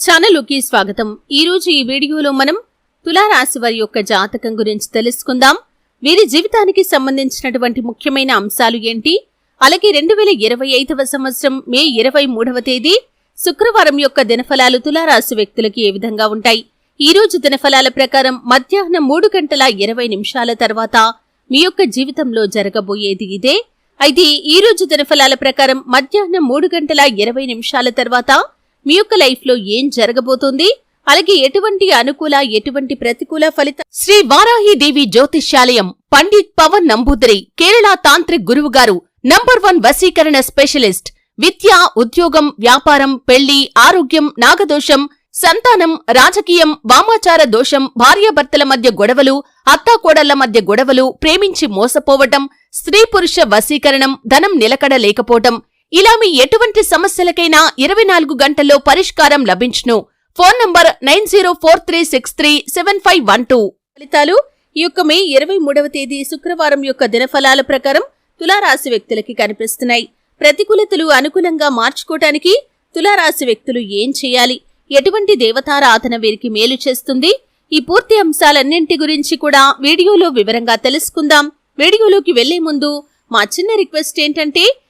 ఛానలుకి స్వాగతం. ఈ రోజు ఈ వీడియోలో మనం తులారాశి వారి యొక్క జాతకం గురించి తెలుసుకుందాం. వీరి జీవితానికి సంబంధించినటువంటి ముఖ్యమైన అంశాలు ఏంటి? అలాగే రెండు వేల ఇరవై ఐదవ సంవత్సరం మే ఇరవై మూడవ తేదీ శుక్రవారం యొక్క దినఫలాలు తులారాశి వ్యక్తులకి ఏ విధంగా ఉంటాయి? ఈ రోజు దినఫలాల ప్రకారం మధ్యాహ్నం మూడు గంటల ఇరవై నిమిషాల తర్వాత మీ యొక్క జీవితంలో జరగబోయేది ఇదే. అయితే ఈ రోజు దినఫలాల ప్రకారం మధ్యాహ్నం మూడు గంటల ఇరవై నిమిషాల తర్వాత మీ యొక్క లైఫ్లో ఏం జరగబోతోంది? అలాగే ఎటువంటి అనుకూల ఎటువంటి ప్రతికూల ఫలితం? శ్రీ వారాహి దేవి జ్యోతిష్యాలయం పండిత్ పవన్ నంబూదరి కేరళ తాంత్రిక్ గురువు గారు నంబర్ వన్ వశీకరణ స్పెషలిస్ట్ విద్య ఉద్యోగం వ్యాపారం పెళ్ళి ఆరోగ్యం నాగదోషం సంతానం రాజకీయం వామాచార దోషం భార్యాభర్తల మధ్య గొడవలు అత్తాకోడళ్ళ మధ్య గొడవలు ప్రేమించి మోసపోవటం స్త్రీ పురుష వశీకరణం ధనం నిలకడ లేకపోవటం ఇలా మీ ఎటువంటి సమస్యలకైనా ఇరవై నాలుగు గంటల్లో పరిష్కారం లభించును. Phone number nine zero four three six three seven five one two. ఫలితాలు ఈ యొక్క మే ఇరవై మూడవ తేదీ శుక్రవారం యొక్క దినఫలాల ప్రకారం తులారాశి వ్యక్తులకి కనిపిస్తున్నాయి. ప్రతికూలతలు అనుకూలంగా మార్చుకోవటానికి తులారాశి వ్యక్తులు ఏం చేయాలి? ఎటువంటి దేవతారాధన వీరికి మేలు చేస్తుంది? ఈ పూర్తి అంశాలన్నింటి గురించి కూడా వీడియోలో వివరంగా తెలుసుకుందాం. వీడియోలోకి వెళ్ళే ముందు మా చిన్న రిక్వెస్ట్ ఏంటంటే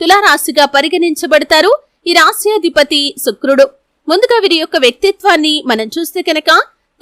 తులారాశిగా పరిగణించబడతారు ఈ రాశ్యాధిపతి శుక్రుడు. ముందుగా వీరి యొక్క వ్యక్తిత్వాన్ని మనం చూస్తే కనుక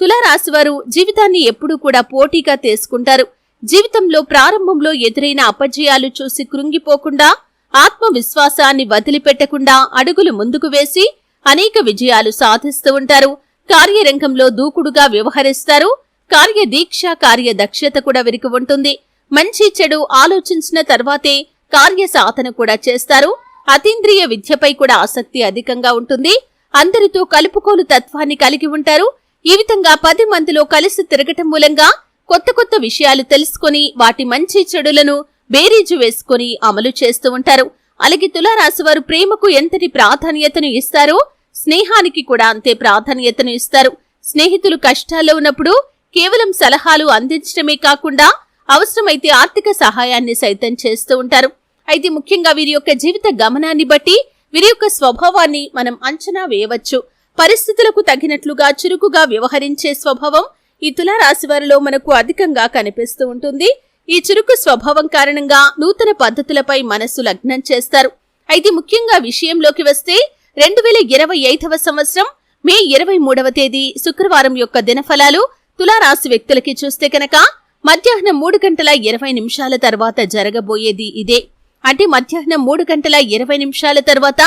తులారాశి వారు జీవితాన్ని ఎప్పుడూ కూడా పోటీగా తీసుకుంటారు. జీవితంలో ప్రారంభంలో ఎదురైన అపజయాలు చూసి కృంగిపోకుండా ఆత్మవిశ్వాసాన్ని వదిలిపెట్టకుండా అడుగులు ముందుకు వేసి అనేక విజయాలు సాధిస్తూ ఉంటారు. కార్యరంగంలో దూకుడుగా వ్యవహరిస్తారు. కార్యదీక్ష కార్యదక్షత కూడా వీరికి ఉంటుంది. మంచి చెడు ఆలోచించిన తర్వాతే కార్య సాధన కూడా చేస్తారు. అతీంద్రియ విద్యపై కూడా ఆసక్తి అధికంగా ఉంటుంది. అందరితో కలుపుకోలు తత్వాన్ని కలిగి ఉంటారు. ఈ విధంగా పది మందిలో కలిసి తిరగటం మూలంగా కొత్త కొత్త విషయాలు తెలుసుకొని వాటి మంచి చెడులను బేరీజు వేసుకొని అమలు చేస్తూ ఉంటారు. అలాగే తులారాశి వారు ప్రేమకు ఎంతటి ప్రాధాన్యతను ఇస్తారో స్నేహానికి కూడా అంతే ప్రాధాన్యతను ఇస్తారు. స్నేహితులు కష్టాల్లో ఉన్నప్పుడు కేవలం సలహాలు అందించడమే కాకుండా అవసరమైతే ఆర్థిక సహాయాన్ని సైతం చేస్తూ ఉంటారు. అయితే ముఖ్యంగా వీరి యొక్క జీవిత గమనాన్ని బట్టి వీరి యొక్క స్వభావాన్ని మనం అంచనా వేయవచ్చు. పరిస్థితులకు తగినట్లుగా చురుకుగా వ్యవహరించే స్వభావం ఈ తులారాశి వారిలో మనకు అధికంగా కనిపిస్తూ ఉంటుంది. ఈ చురుకు స్వభావం కారణంగా నూతన పద్ధతులపై మనస్సు లగ్నం చేస్తారు. అయితే ముఖ్యంగా విషయంలోకి వస్తే రెండు వేల ఇరవై ఐదవ సంవత్సరం మే ఇరవై మూడవ తేదీ శుక్రవారం యొక్క దినఫలాలు తులారాశి వ్యక్తులకి చూస్తే కనుక మధ్యాహ్నం మూడు గంటల ఇరవై నిమిషాల తర్వాత జరగబోయేది ఇదే. అంటే మధ్యాహ్నం మూడు గంటల ఇరవై నిమిషాల తర్వాత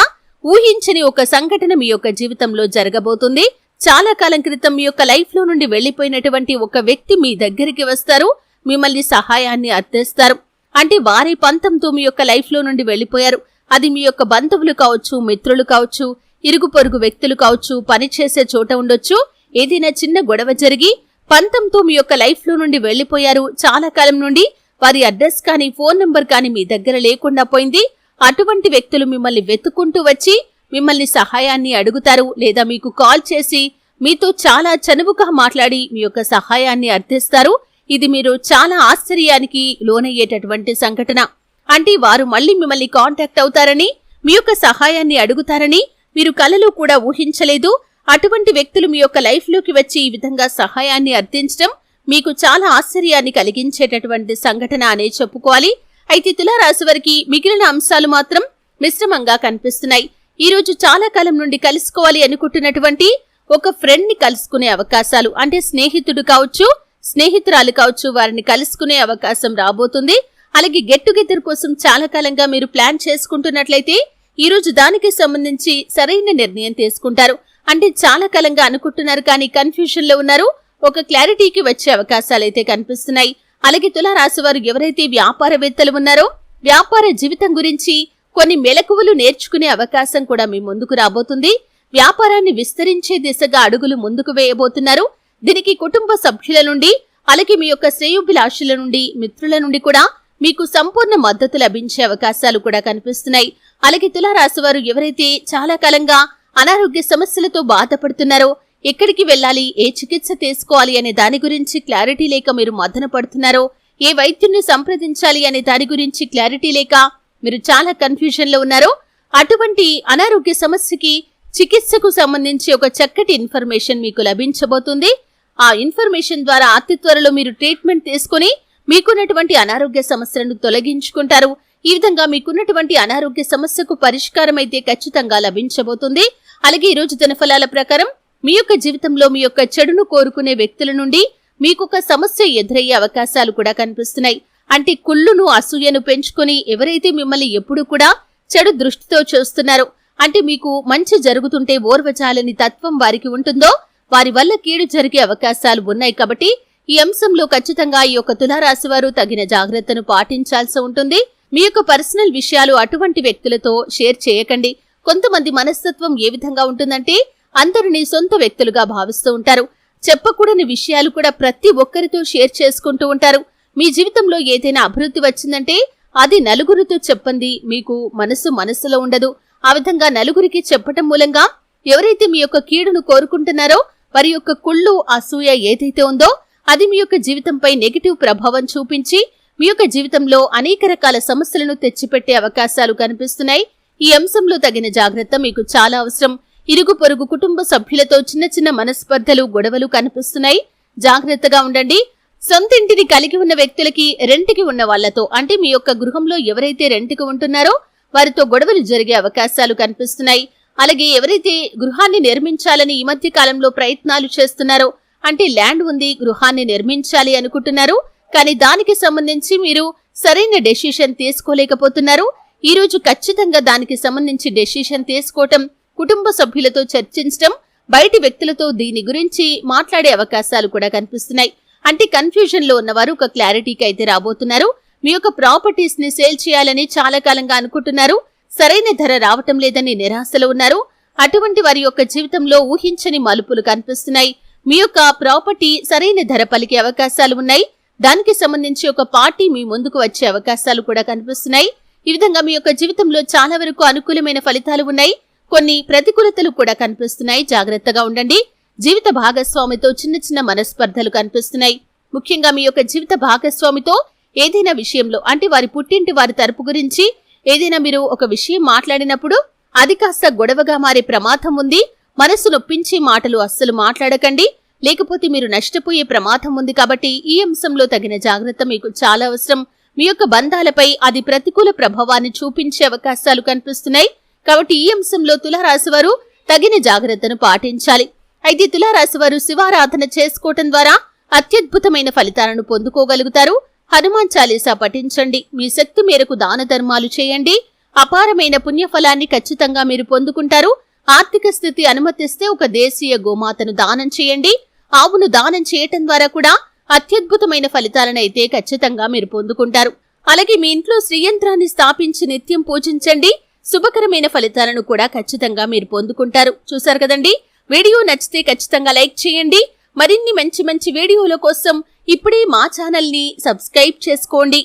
ఊహించని ఒక సంఘటన మీ యొక్క జీవితంలో జరగబోతుంది. చాలా కాలం క్రితం మీ యొక్క లైఫ్లో నుండి వెళ్ళిపోయినటువంటి ఒక వ్యక్తి మీ దగ్గరికి వస్తారు. మిమ్మల్ని సహాయాన్ని అర్థిస్తారు అంటే వారి పంతంతో మీ యొక్క లైఫ్లో నుండి వెళ్ళిపోయారు అది మీ యొక్క బంధువులు కావచ్చు మిత్రులు కావచ్చు ఇరుగు పొరుగు వ్యక్తులు కావచ్చు పనిచేసే చోట ఉండొచ్చు. ఏదైనా చిన్న గొడవ జరిగి పంతంతో మీ యొక్క లైఫ్లో నుండి వెళ్ళిపోయారు చాలా కాలం నుండి వారి అడ్రస్ కానీ ఫోన్ నంబర్ కానీ మీ దగ్గర లేకుండా పోయింది. అటువంటి వ్యక్తులు మిమ్మల్ని వెతుకుంటూ వచ్చి మిమ్మల్ని సహాయాన్ని అడుగుతారు లేదా మీకు కాల్ చేసి మీతో చాలా చనువుగా మాట్లాడి మీ యొక్క సహాయాన్ని అర్థిస్తారు. ఇది మీరు చాలా ఆశ్చర్యానికి లోనయ్యేటటువంటి సంఘటన. అంటే వారు మళ్ళీ మిమ్మల్ని కాంటాక్ట్ అవుతారని మీ యొక్క సహాయాన్ని అడుగుతారని మీరు కలలో కూడా ఊహించలేదు. అటువంటి వ్యక్తులు మీ యొక్క లైఫ్లోకి వచ్చి ఈ విధంగా సహాయాన్ని అర్థించడం మీకు చాలా ఆశ్చర్యాన్ని కలిగించేటటువంటి సంఘటన అనే చెప్పుకోవాలి. అయితే తులారాశి వారికి మిగిలిన అంశాలు మాత్రం మిశ్రమంగా కనిపిస్తున్నాయి. ఈ రోజు చాలా కాలం నుండి కలుసుకోవాలి అనుకుంటున్నటువంటి ఒక ఫ్రెండ్ని కలుసుకునే అవకాశాలు అంటే స్నేహితుడు కావచ్చు స్నేహితురాలు కావచ్చు వారిని కలుసుకునే అవకాశం రాబోతుంది. అలాగే గెట్ టుగెదర్ కోసం చాలా కాలంగా మీరు ప్లాన్ చేసుకుంటున్నట్లయితే ఈ రోజు దానికి సంబంధించి సరైన నిర్ణయం తీసుకుంటారు. అంటే చాలా కాలంగా అనుకుంటున్నారు కానీ కన్ఫ్యూజన్లో ఉన్నారు. ఒక క్లారిటీకి వచ్చే అవకాశాలైతే కనిపిస్తున్నాయి. అలాగే తులారాశి వారు ఎవరైతే వ్యాపారవేత్తలు ఉన్నారో వ్యాపార జీవితం గురించి కొన్ని మెలకువలు నేర్చుకునే అవకాశం కూడా మీ ముందుకు రాబోతుంది. వ్యాపారాన్ని విస్తరించే దిశగా అడుగులు ముందుకు వేయబోతున్నారు. దీనికి కుటుంబ సభ్యుల నుండి అలాగే మీ యొక్క శ్రేయోభిలాషుల నుండి మిత్రుల నుండి కూడా మీకు సంపూర్ణ మద్దతు లభించే అవకాశాలు కూడా కనిపిస్తున్నాయి. అలాగే తులారాశి వారు ఎవరైతే చాలా కాలంగా అనారోగ్య సమస్యలతో బాధపడుతున్నారో ఎక్కడికి వెళ్ళాలి? ఏ చికిత్స తీసుకోవాలి? అనే దాని గురించి క్లారిటీ లేక మీరు మదన పడుతున్నారో? ఏ వైద్యుని సంప్రదించాలి? అనే దాని గురించి క్లారిటీ లేక మీరు చాలా కన్ఫ్యూజన్లో ఉన్నారో? అటువంటి అనారోగ్య సమస్యకి చికిత్సకు సంబంధించి ఒక చక్కటి ఇన్ఫర్మేషన్ మీకు లభించబోతుంది. ఆ ఇన్ఫర్మేషన్ ద్వారా అతి త్వరలో మీరు ట్రీట్మెంట్ తీసుకుని మీకున్నటువంటి అనారోగ్య సమస్యలను తొలగించుకుంటారు. ఈ విధంగా మీకున్నటువంటి అనారోగ్య సమస్యకు పరిష్కారం అయితే ఖచ్చితంగా లభించబోతుంది. అలాగే ఈ రోజు దినఫలాల ప్రకారం మీ యొక్క జీవితంలో మీ యొక్క చెడును కోరుకునే వ్యక్తుల నుండి మీకొక సమస్య ఎదురయ్యే అవకాశాలు కూడా కనిపిస్తున్నాయి. అంటే కుళ్ళును అసూయను పెంచుకొని ఎవరైతే మిమ్మల్ని ఎప్పుడు కూడా చెడు దృష్టితో చూస్తున్నారో అంటే మీకు మంచి జరుగుతుంటే ఓర్వచాలని తత్వం వారికి ఉంటుందో వారి వల్ల కీడు జరిగే అవకాశాలు ఉన్నాయి కాబట్టి ఈ అంశంలో ఖచ్చితంగా ఈ యొక్క తులారాశి వారు తగిన జాగ్రత్తను పాటించాల్సి ఉంటుంది. మీ యొక్క పర్సనల్ విషయాలు అటువంటి వ్యక్తులతో షేర్ చేయకండి. కొంతమంది మనస్తత్వం ఏ విధంగా ఉంటుందంటే అందరినీ సొంత వ్యక్తులుగా భావిస్తూ ఉంటారు. చెప్పకూడని విషయాలు కూడా ప్రతి ఒక్కరితో షేర్ చేసుకుంటూ ఉంటారు. మీ జీవితంలో ఏదైనా అభివృద్ధి వచ్చిందంటే అది నలుగురితో చెప్పండి. మీకు మనసు మనసులో ఉండదు. ఆ విధంగా నలుగురికి చెప్పటం మూలంగా ఎవరైతే మీ యొక్క కీడును కోరుకుంటున్నారో వారి యొక్క కుళ్ళు అసూయ ఏదైతే ఉందో అది మీ యొక్క జీవితంపై నెగిటివ్ ప్రభావం చూపించి మీ యొక్క జీవితంలో అనేక రకాల సమస్యలను తెచ్చిపెట్టే అవకాశాలు కనిపిస్తున్నాయి. ఈ అంశంలో తగిన జాగ్రత్త మీకు చాలా అవసరం. ఇరుగు పొరుగు కుటుంబ సభ్యులతో చిన్న చిన్న మనస్పర్ధలు గొడవలు కనిపిస్తున్నాయి. జాగ్రత్తగా ఉండండి. సొంతింటిని కలిగి ఉన్న వ్యక్తులకి రెంట్కి ఉన్న వాళ్ళతో అంటే మీ యొక్క గృహంలో ఎవరైతే రెంట్కి ఉంటున్నారో వారితో గొడవలు జరిగే అవకాశాలు కనిపిస్తున్నాయి. అలాగే ఎవరైతే గృహాన్ని నిర్మించాలని ఈ మధ్య కాలంలో ప్రయత్నాలు చేస్తున్నారో అంటే ల్యాండ్ ఉంది గృహాన్ని నిర్మించాలి అనుకుంటున్నారు. కానీ దానికి సంబంధించి మీరు సరైన డెసిషన్ తీసుకోలేకపోతున్నారు. ఈ రోజు ఖచ్చితంగా దానికి సంబంధించి డెసిషన్ తీసుకోవటం కుటుంబ సభ్యులతో చర్చించడం బయటి వ్యక్తులతో దీని గురించి మాట్లాడే అవకాశాలు కూడా కనిపిస్తున్నాయి. అంటే కన్ఫ్యూజన్లో ఉన్నవారు ఒక క్లారిటీకి అయితే రాబోతున్నారు. మీ యొక్క ప్రాపర్టీస్ని సేల్ చేయాలని చాలా కాలంగా అనుకుంటున్నారు. సరైన ధర రావటం లేదని నిరాశలో ఉన్నారు. అటువంటి వారి యొక్క జీవితంలో ఊహించని మలుపులు కనిపిస్తున్నాయి. మీ యొక్క ప్రాపర్టీ సరైన ధర పలికే అవకాశాలు ఉన్నాయి. దానికి సంబంధించి ఒక పార్టీ మీ ముందుకు వచ్చే అవకాశాలు కూడా కనిపిస్తున్నాయి. ఈ విధంగా మీ యొక్క జీవితంలో చాలా వరకు అనుకూలమైన ఫలితాలు ఉన్నాయి. కొన్ని ప్రతికూలతలు కూడా కనిపిస్తున్నాయి. జాగ్రత్తగా ఉండండి. జీవిత భాగస్వామితో చిన్న చిన్న మనస్పర్ధలు కనిపిస్తున్నాయి. ముఖ్యంగా మీ యొక్క జీవిత భాగస్వామితో ఏదైనా విషయంలో అంటే వారి పుట్టింటి వారి తరపు గురించి ఏదైనా మీరు ఒక విషయం మాట్లాడినప్పుడు అది కాస్త గొడవగా మారే ప్రమాదం ఉంది. మనసు నొప్పించే మాటలు అస్సలు మాట్లాడకండి. లేకపోతే మీరు నష్టపోయే ప్రమాదం ఉంది కాబట్టి ఈ అంశంలో తగిన జాగ్రత్త మీకు చాలా అవసరం. మీ యొక్క బంధాలపై అది ప్రతికూల ప్రభావాన్ని చూపించే అవకాశాలు కనిపిస్తున్నాయి. కాబట్టి ఈ అంశంలో తులారాశివారు తగిన జాగ్రత్తను పాటించాలి. అయితే తులారాశివారు శివారాధన చేసుకోవటం ద్వారా అత్యద్భుతమైన ఫలితాలను పొందుకోగలుగుతారు. హనుమాన్ చాలీసా పఠించండి. మీ శక్తి మేరకు దాన ధర్మాలు చేయండి. అపారమైన పుణ్యఫలాన్ని ఖచ్చితంగా మీరు పొందుకుంటారు. ఆర్థిక స్థితి అనుమతిస్తే ఒక దేశీయ గోమాతను దానం చేయండి. ఆవును దానం చేయటం ద్వారా కూడా అత్యద్భుతమైన ఫలితాలను అయితే ఖచ్చితంగా మీరు పొందుకుంటారు. అలాగే మీ ఇంట్లో శ్రీయంత్రాన్ని స్థాపించి నిత్యం పూజించండి. శుభకరమైన ఫలితాలను కూడా ఖచ్చితంగా మీరు పొందుకుంటారు. చూసారు కదండి? వీడియో నచ్చితే ఖచ్చితంగా లైక్ చేయండి. మరిన్ని మంచి మంచి వీడియోల కోసం ఇప్పుడే మా ఛానల్ని సబ్స్క్రైబ్ చేసుకోండి.